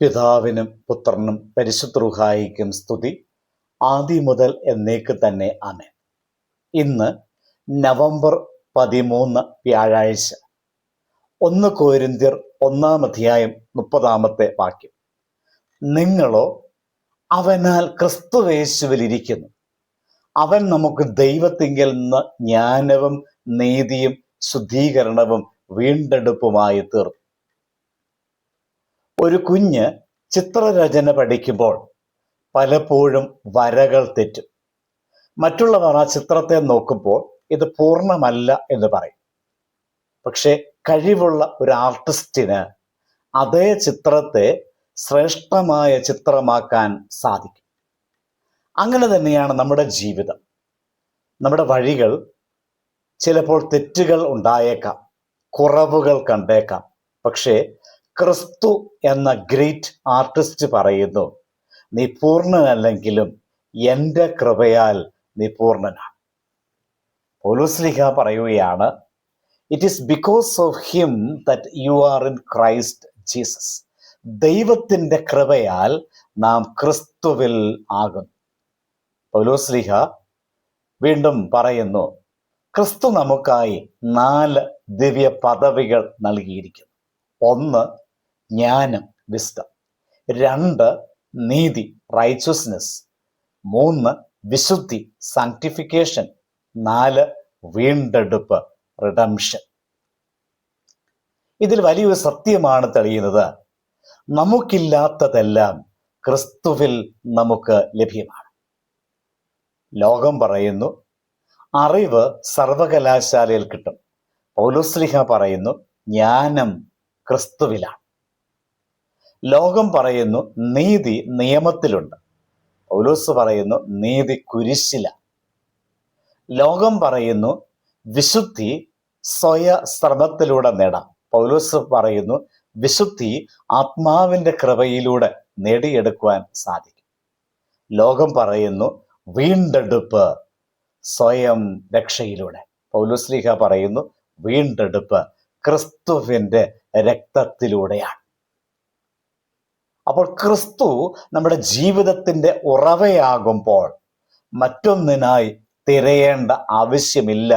പിതാവിനും പുത്രനും പരിശുദ്ധ സ്തുതി. ആദ്യ മുതൽ എന്നേക്ക് തന്നെ ആമേൻ. ഇന്ന് നവംബർ പതിമൂന്ന് വ്യാഴാഴ്ച. ഒന്ന് കോരിന്തിർ ഒന്നാം അധ്യായം മുപ്പതാമത്തെ വാക്യം. നിങ്ങളോ അവനാൽ ക്രിസ്തുവേശുവിലിരിക്കുന്നു അവൻ നമുക്ക് ദൈവത്തിങ്കിൽ നിന്ന് ജ്ഞാനവും നീതിയും ശുദ്ധീകരണവും വീണ്ടെടുപ്പുമായി തീർന്നു ഒരു കുഞ്ഞ് ചിത്രരചന പഠിക്കുമ്പോൾ പലപ്പോഴും വരകൾ തെറ്റും. മറ്റുള്ളവർ ആ ചിത്രത്തെ നോക്കുമ്പോൾ ഇത് പൂർണമല്ല എന്ന് പറയും. പക്ഷെ കഴിവുള്ള ഒരു ആർട്ടിസ്റ്റിന് അതേ ചിത്രത്തെ ശ്രേഷ്ഠമായ ചിത്രമാക്കാൻ സാധിക്കും. അങ്ങനെ തന്നെയാണ് നമ്മുടെ ജീവിതം. നമ്മുടെ വഴികൾ ചിലപ്പോൾ തെറ്റുകൾ ഉണ്ടായേക്കാം കുറവുകൾ കണ്ടേക്കാം. പക്ഷേ ക്രിസ്തു എന്ന ഗ്രേറ്റ് ആർട്ടിസ്റ്റ് പറയുന്നു നീ പൂർണനല്ലെങ്കിലും എന്റെ കൃപയാൽ നീ പൂർണനാണ്. പോലൂസ്ലിഹ പറയുകയാണ് it is because of him that you are in Christ Jesus ദൈവത്തിന്റെ കൃപയാൽ നാം ക്രിസ്തുവിൽ ആകുന്നു. പൗലോസ്ലിഹ വീണ്ടും പറയുന്നു ക്രിസ്തു നമുക്കായി നാല് ദിവ്യ പദവികൾ നൽകിയിരിക്കുന്നു. ഒന്ന് ജ്ഞാനം വിസ്ഡം രണ്ട് നീതി റൈച്ചസ്നെസ് മൂന്ന് വിശുദ്ധി സാങ്ക്ടിഫിക്കേഷൻ നാല് വീണ്ടെടുപ്പ് റിഡംഷൻ ഇതിൽ വലിയൊരു സത്യമാണ് തെളിയുന്നത്. നമുക്കില്ലാത്തതെല്ലാം ക്രിസ്തുവിൽ നമുക്ക് ലഭ്യമാണ്. ലോകം പറയുന്നു അറിവ് സർവകലാശാലയിൽ കിട്ടും. പൗലുസ്ലിഹ പറയുന്നു ജ്ഞാനം ക്രിസ്തുവിലാണ് ലോകം പറയുന്നു നീതി നിയമത്തിലുണ്ട്. പൗലോസ് പറയുന്നു നീതി കുരിശില. ലോകം പറയുന്നു വിശുദ്ധി സ്വയ ശ്രമത്തിലൂടെ നേടാം. പൗലോസ് പറയുന്നു വിശുദ്ധി ആത്മാവിന്റെ കൃപയിലൂടെ നേടിയെടുക്കുവാൻ സാധിക്കും. ലോകം പറയുന്നു വീണ്ടെടുപ്പ് സ്വയം രക്ഷയിലൂടെ. പൗലുസ്ലിഹ പറയുന്നു വീണ്ടെടുപ്പ് ക്രിസ്തുവിന്റെ രക്തത്തിലൂടെയാണ്. അപ്പോൾ ക്രിസ്തു നമ്മുടെ ജീവിതത്തിന്റെ ഉറവയാകുമ്പോൾ മറ്റൊന്നിനായി തിരയേണ്ട ആവശ്യമില്ല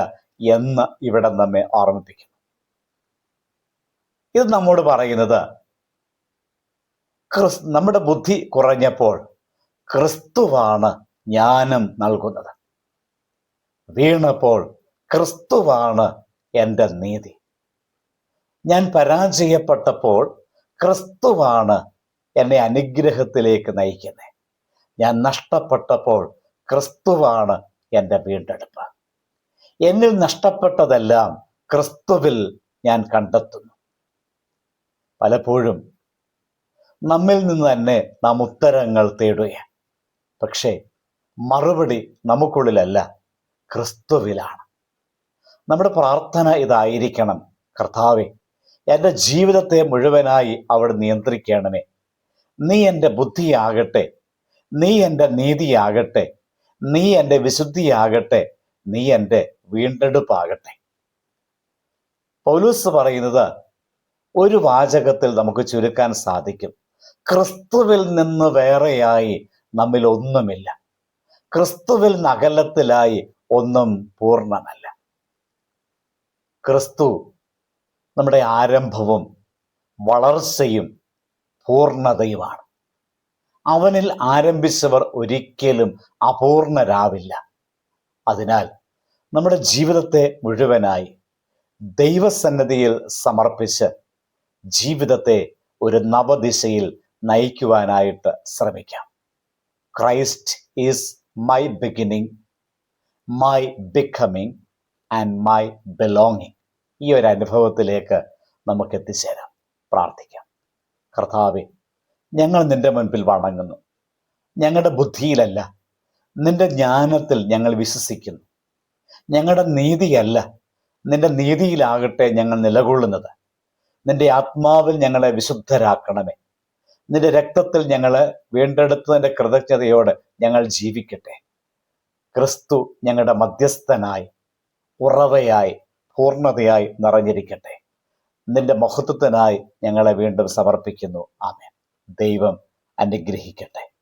എന്ന് ഇവിടെ നമ്മെ ഓർമ്മിപ്പിക്കുന്നു. ഇത് നമ്മോട് പറയുന്നത് ക്രിസ് നമ്മുടെ ബുദ്ധി കുറഞ്ഞപ്പോൾ ക്രിസ്തുവാണ് ജ്ഞാനം നൽകുന്നത്. വീണപ്പോൾ ക്രിസ്തുവാണ് എന്റെ നീതി. ഞാൻ പരാജയപ്പെട്ടപ്പോൾ ക്രിസ്തുവാണ് എന്നെ അനുഗ്രഹത്തിലേക്ക് നയിക്കുന്നത് ഞാൻ നഷ്ടപ്പെട്ടപ്പോൾ ക്രിസ്തുവാണ് എന്റെ വീണ്ടെടുപ്പ്. എന്നിൽ നഷ്ടപ്പെട്ടതെല്ലാം ക്രിസ്തുവിൽ ഞാൻ കണ്ടെത്തുന്നു. പലപ്പോഴും നമ്മിൽ നിന്ന് തന്നെ നാം ഉത്തരങ്ങൾ തേടുകയാണ്. പക്ഷേ മറുപടി നമുക്കുള്ളിലല്ല ക്രിസ്തുവിലാണ്. നമ്മുടെ പ്രാർത്ഥന ഇതായിരിക്കണം. കർത്താവെ എന്റെ ജീവിതത്തെ മുഴുവനായി അവിടെ നിയന്ത്രിക്കണമേ. നീ എന്റെ ബുദ്ധിയാകട്ടെ നീ എന്റെ നീതിയാകട്ടെ നീ എന്റെ വിശുദ്ധിയാകട്ടെ നീ എന്റെ വീണ്ടെടുപ്പാകട്ടെ. പൗലൂസ് പറയുന്നത് ഒരു വാചകത്തിൽ നമുക്ക് ചുരുക്കാൻ സാധിക്കും. ക്രിസ്തുവിൽ നിന്ന് വേറെയായി നമ്മിൽ ഒന്നുമില്ല. ക്രിസ്തുവിൽ നകലത്തിലായി ഒന്നും പൂർണമല്ല. ക്രിസ്തു നമ്മുടെ ആരംഭവും വളർച്ചയും പൂർണതയുമാണ്. അവനിൽ ആരംഭിച്ചവർ ഒരിക്കലും അപൂർണരാവില്ല. അതിനാൽ നമ്മുടെ ജീവിതത്തെ മുഴുവനായി ദൈവസന്നദ്ധിയിൽ സമർപ്പിച്ച് ജീവിതത്തെ ഒരു നവദിശയിൽ നയിക്കുവാനായിട്ട് ശ്രമിക്കാം. Christ is my beginning my becoming and my belonging ഈ ഒരു അനുഭവത്തിലേക്ക് നമുക്ക് എത്തിച്ചേരാം പ്രാർത്ഥിക്കാം. കർത്താവെ ഞങ്ങൾ നിന്റെ മുൻപിൽ വണങ്ങുന്നു. ഞങ്ങളുടെ ബുദ്ധിയിലല്ല നിന്റെ ജ്ഞാനത്തിൽ ഞങ്ങൾ വിശ്വസിക്കുന്നു. ഞങ്ങളുടെ നീതിയല്ല നിന്റെ നീതിയിലാകട്ടെ ഞങ്ങൾ നിലകൊള്ളുന്നത്. നിന്റെ ആത്മാവിൽ ഞങ്ങളെ വിശുദ്ധരാക്കണമേ. നിന്റെ രക്തത്തിൽ ഞങ്ങൾ വീണ്ടെടുത്തതിന്റെ കൃതജ്ഞതയോടെ ഞങ്ങൾ ജീവിക്കട്ടെ. ക്രിസ്തു ഞങ്ങളുടെ മധ്യസ്ഥനായി ഉറവയായി പൂർണതയായി നിറഞ്ഞിരിക്കട്ടെ. നിന്റെ മഹത്വത്തിനായി ഞങ്ങളെ വീണ്ടും സമർപ്പിക്കുന്നു. ആമേൻ. ദൈവം അനുഗ്രഹിക്കട്ടെ.